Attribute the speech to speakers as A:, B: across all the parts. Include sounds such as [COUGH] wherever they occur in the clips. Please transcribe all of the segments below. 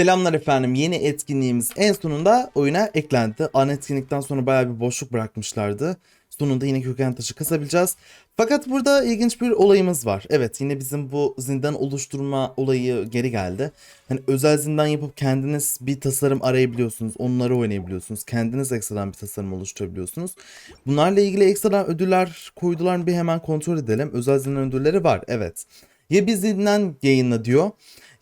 A: Selamlar efendim. Yeni etkinliğimiz en sonunda oyuna eklendi. Ana etkinlikten sonra bayağı bir boşluk bırakmışlardı. Sonunda yine köken taşı kasabileceğiz. Fakat burada ilginç bir olayımız var. Evet yine bizim bu zindan oluşturma olayı geri geldi. Hani özel zindan yapıp kendiniz bir tasarım arayabiliyorsunuz. Onları oynayabiliyorsunuz. Kendiniz ekstradan bir tasarım oluşturabiliyorsunuz. Bunlarla ilgili ekstradan ödüller koydular mı bir hemen kontrol edelim. Özel zindan ödülleri var evet. Ya bir zindan yayınla diyor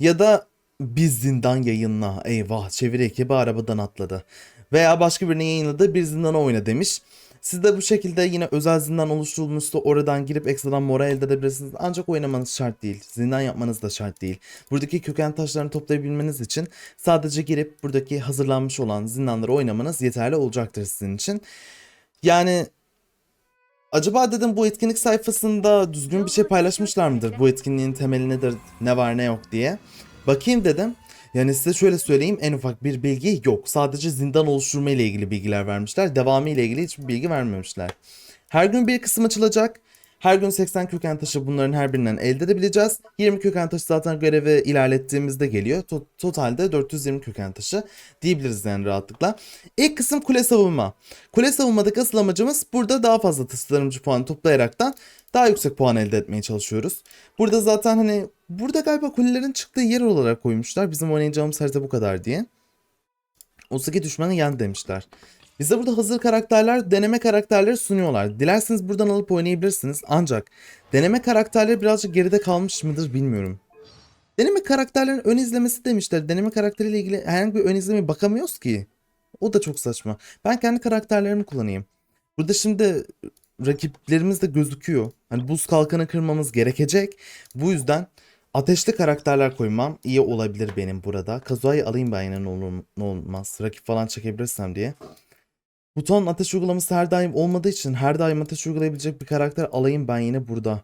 A: ya da biz zindan yayınla. Eyvah çeviri ekibi arabadan atladı. Veya başka birine yayınladı bir zindana oyna demiş. Siz de bu şekilde yine özel zindan oluşturulmuşsa oradan girip ekstradan moral elde edebilirsiniz. Ancak oynamanız şart değil. Zindan yapmanız da şart değil. Buradaki köken taşlarını toplayabilmeniz için sadece girip buradaki hazırlanmış olan zindanları oynamanız yeterli olacaktır sizin için. Yani acaba dedim bu etkinlik sayfasında düzgün bir şey paylaşmışlar mıdır? Bu etkinliğin temeli nedir, ne var ne yok diye. Bakayım dedim. Yani size şöyle söyleyeyim en ufak bir bilgi yok. Sadece zindan oluşturma ile ilgili bilgiler vermişler. Devamı ile ilgili hiçbir bilgi vermemişler. Her gün bir kısım açılacak. Her gün 80 köken taşı bunların her birinden elde edebileceğiz. 20 köken taşı zaten görevi ilerlettiğimizde geliyor. To- totalde 420 köken taşı diyebiliriz yani rahatlıkla. İlk kısım kule savunma. Kule savunmadaki asıl amacımız burada daha fazla tasarımcı puanı toplayaraktan daha yüksek puan elde etmeye çalışıyoruz. Burada zaten hani burada galiba kulelerin çıktığı yer olarak koymuşlar. Bizim oynayacağımız harita bu kadar diye. 32 düşmanı yen demişler. Bize burada hazır karakterler, deneme karakterleri sunuyorlar. Dilerseniz buradan alıp oynayabilirsiniz. Ancak deneme karakterleri birazcık geride kalmış mıdır bilmiyorum. Deneme karakterlerin ön izlemesi demişler. Deneme karakteriyle ilgili herhangi bir ön izlemeye bakamıyoruz ki. O da çok saçma. Ben kendi karakterlerimi kullanayım. Burada şimdi rakiplerimiz de gözüküyor. Hani buz kalkanı kırmamız gerekecek. Bu yüzden ateşli karakterler koymam iyi olabilir benim burada. Kazuha'yı alayım ben yine ne olur ne olmaz. Rakip falan çekebilirsem diye. Buton ateş uygulaması her daim olmadığı için her daim ateş uygulayabilecek bir karakter alayım ben yine burada.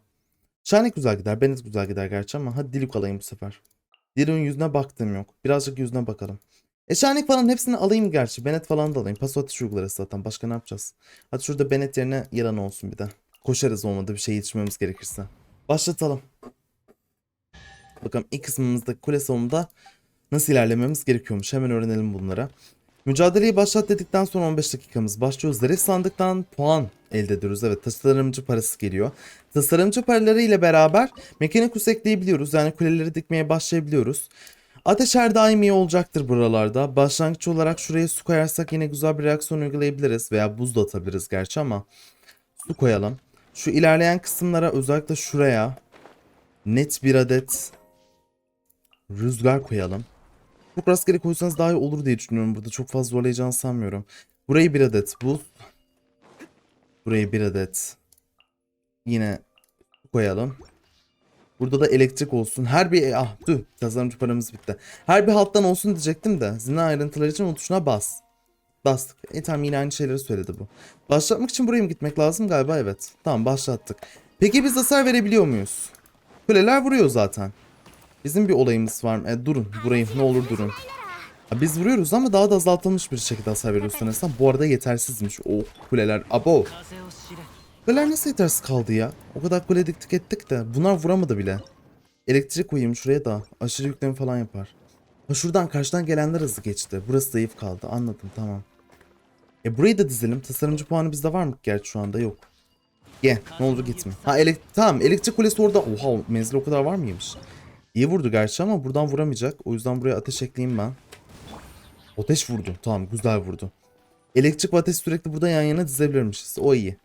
A: Şanek güzel gider. Bennett güzel gider gerçi ama hadi Diluc alayım bu sefer. Diluc'un yüzüne baktığım yok. Birazcık yüzüne bakalım. E Şanek falan hepsini alayım gerçi. Bennett falan da alayım. Paso ateş uygularız zaten. Başka ne yapacağız? Hadi şurada Bennett yerine yalan olsun bir de. Koşarız olmadı bir şey yetişmemiz gerekirse. Başlatalım. Bakalım ilk kısmımızdaki kule savunumda nasıl ilerlememiz gerekiyormuş. Hemen öğrenelim bunlara. Mücadeleyi başlat dedikten sonra 15 dakikamız başlıyor. Zarif sandıktan puan elde ediyoruz. Evet tasarımcı parası geliyor. Tasarımcı paraları ile beraber mekanikus ekleyebiliyoruz. Yani kuleleri dikmeye başlayabiliyoruz. Ateş her daim iyi olacaktır buralarda. Başlangıç olarak şuraya su koyarsak yine güzel bir reaksiyon uygulayabiliriz. Veya buz da atabiliriz gerçi ama su koyalım. Şu ilerleyen kısımlara özellikle şuraya net bir adet rüzgar koyalım. Çok rastgele koysanız daha iyi olur diye düşünüyorum burada. Çok fazla zorlayacağını sanmıyorum. Burayı bir adet buz. Burayı bir adet yine koyalım. Burada da elektrik olsun. Her bir ah tüh tasarımcı paramız bitti. Her bir hattan olsun diyecektim de. Zindan ayrıntıları için o tuşuna bas. Bastık. E tamam yine aynı şeyleri söyledi bu. Başlatmak için buraya mı gitmek lazım galiba evet. Tamam başlattık. Peki biz hasar verebiliyor muyuz? Kuleler vuruyor zaten. Bizim bir olayımız var? E, durun burayı ne olur durun. Ha, biz vuruyoruz ama daha da azaltılmış bir şekilde hasar veriyoruz sanırsam. Bu arada yetersizmiş. O kuleler. Abo. Kuleler nasıl yetersiz kaldı ya? O kadar kule diktik ettik de bunlar vuramadı bile. Elektrik koyayım şuraya da aşırı yükleme falan yapar. Ha şuradan karşıdan gelenler hızlı geçti. Burası zayıf kaldı. Anladım tamam. E burayı da dizelim. Tasarımcı puanı bizde var mı? Gerçi şu anda yok. Gel ne olur gitme. Ha elek tamam elektrik kulesi orada. Oha menzili o kadar var mıymış? İyi vurdu gerçi ama buradan vuramayacak. O yüzden buraya ateş ekleyeyim ben. Ateş vurdu. Tamam güzel vurdu. Elektrik ve ateş sürekli burada yan yana dizebilirmişiz. O iyi.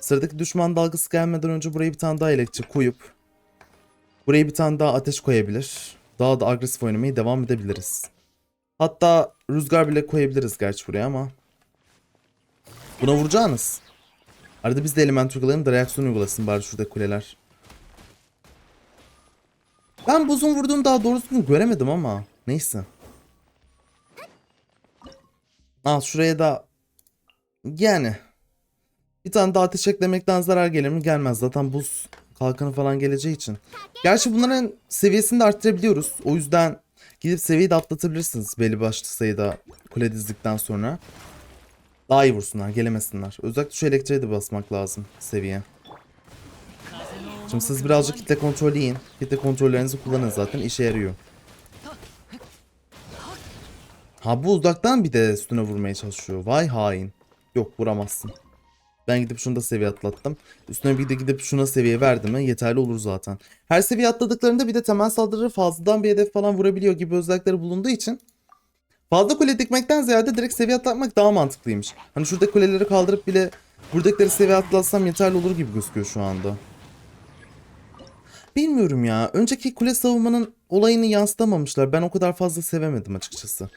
A: Sıradaki düşman dalgası gelmeden önce buraya bir tane daha elektrik koyup buraya bir tane daha ateş koyabilir. Daha da agresif oynamaya devam edebiliriz. Hatta rüzgar bile koyabiliriz gerçi buraya ama. Buna vuracağınız. Arada biz de element uygulayalım da reaksiyon uygulasın bari şurada kuleler. Ben buzun vurduğunu daha doğrusunu göremedim ama. Neyse. Al şuraya da yani bir tane daha ateş eklemekten zarar gelir mi? Gelmez. Zaten buz kalkanı falan geleceği için. Gerçi bunların seviyesini de arttırabiliyoruz. O yüzden gidip seviyeyi de atlatabilirsiniz belli başlı sayıda kule dizdikten sonra. Daha iyi vursunlar, gelemesinler. Özellikle şu elektriğe de basmak lazım seviye. Şimdi siz birazcık kitle kontrolü yiyin. Kitle kontrollerinizi kullanın zaten işe yarıyor. Ha bu uzaktan bir de üstüne vurmaya çalışıyor. Vay hain. Yok vuramazsın. Ben gidip şunu da seviye atlattım. Üstüne bir de gidip şuna seviye verdim mi yeterli olur zaten. Her seviye atladıklarında bir de temel saldırı fazladan bir hedef falan vurabiliyor gibi özellikleri bulunduğu için fazla kule dikmekten ziyade direkt seviye atlatmak daha mantıklıymış. Hani şurada kuleleri kaldırıp bile buradakileri seviye atlatsam yeterli olur gibi gözüküyor şu anda. Bilmiyorum ya. Önceki kule savunmanın olayını yansıtamamışlar. Ben o kadar fazla sevemedim açıkçası.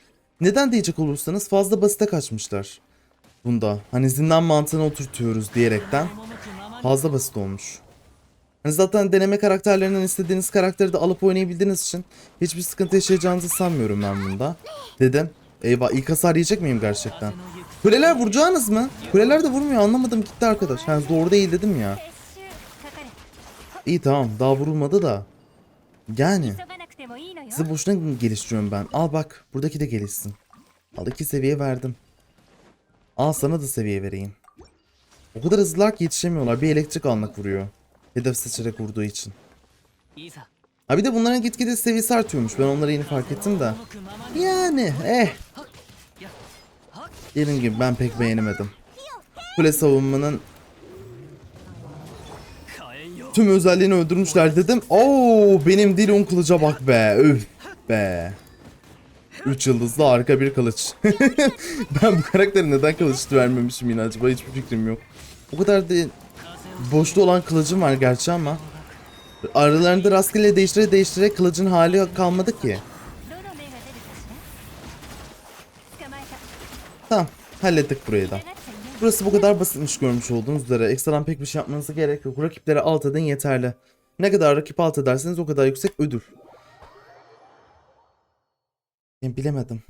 A: Neden diyecek olursanız fazla basite kaçmışlar. Bunda. Hani zindan mantığını oturtuyoruz diyerekten fazla basit olmuş. Hani zaten deneme karakterlerinden istediğiniz karakteri de alıp oynayabildiğiniz için hiçbir sıkıntı yaşayacağınızı sanmıyorum ben bunda. Dedim. Eyvah ilk hasar yiyecek miyim gerçekten? Kuleler vuracağınız mı? Kuleler de vurmuyor anlamadım gitti arkadaş. Ha doğru değil dedim ya. İyi tamam daha vurulmadı da. Yani. Sizi boşuna geliştiriyorum ben. Al bak buradaki de gelişsin. Al iki seviye verdim. Al sana da seviye vereyim. O kadar hızlılar ki yetişemiyorlar. Bir elektrik almak vuruyor. Hedef seçerek vurduğu için. Ha bir de bunların gitgide seviyesi artıyormuş. Ben onları yeni fark ettim de. Yani eh. Dediğim gibi ben pek beğenemedim. Kule savunmanın tüm özelliğini öldürmüşler dedim. Oo benim Dilon kılıca bak be. Öf be. 3 yıldızlı harika bir kılıç. [LAUGHS] ben bu karakteri neden kılıç vermemişim yine acaba hiçbir fikrim yok. O kadar değil. Boşta olan kılıcım var gerçi ama. Aralarında rastgele değiştire değiştire kılıcın hali kalmadı ki. Tamam hallettik burayı da. Burası bu kadar basitmiş görmüş olduğunuz üzere. Ekstradan pek bir şey yapmanıza gerek yok. Rakiplere alt edin yeterli. Ne kadar rakip alt ederseniz o kadar yüksek ödül. Yani bilemedim.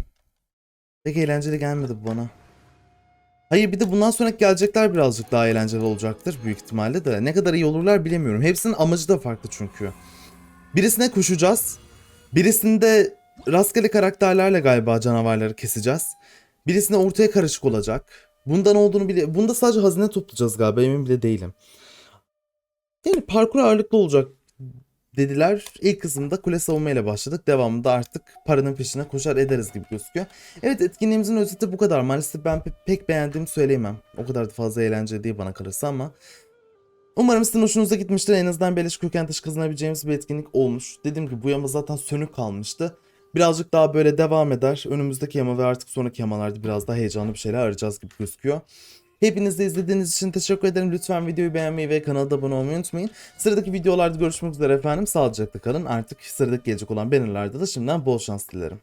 A: Pek eğlenceli gelmedi bu bana. Hayır bir de bundan sonraki gelecekler birazcık daha eğlenceli olacaktır büyük ihtimalle de. Ne kadar iyi olurlar bilemiyorum. Hepsinin amacı da farklı çünkü. Birisine koşacağız. Birisinde rastgele karakterlerle galiba canavarları keseceğiz. Birisinde ortaya karışık olacak. Bundan olduğunu bile... Bunda sadece hazine toplayacağız galiba emin bile değilim. Yani parkur ağırlıklı olacak dediler. İlk kısımda kule savunmayla başladık. Devamında artık paranın peşine koşar ederiz gibi gözüküyor. Evet etkinliğimizin özeti bu kadar. Maalesef ben pe- pek beğendiğimi söyleyemem. O kadar da fazla eğlenceli değil bana kalırsa ama. Umarım sizin hoşunuza gitmiştir. En azından beleş köken taşı kazanabileceğimiz bir etkinlik olmuş. Dediğim gibi bu yama zaten sönük kalmıştı. Birazcık daha böyle devam eder. Önümüzdeki yama ve artık sonraki yamalarda biraz daha heyecanlı bir şeyler arayacağız gibi gözüküyor. Hepiniz de izlediğiniz için teşekkür ederim. Lütfen videoyu beğenmeyi ve kanala da abone olmayı unutmayın. Sıradaki videolarda görüşmek üzere efendim. Sağlıcakla kalın. Artık sıradaki gelecek olan bannerlarda da şimdiden bol şans dilerim.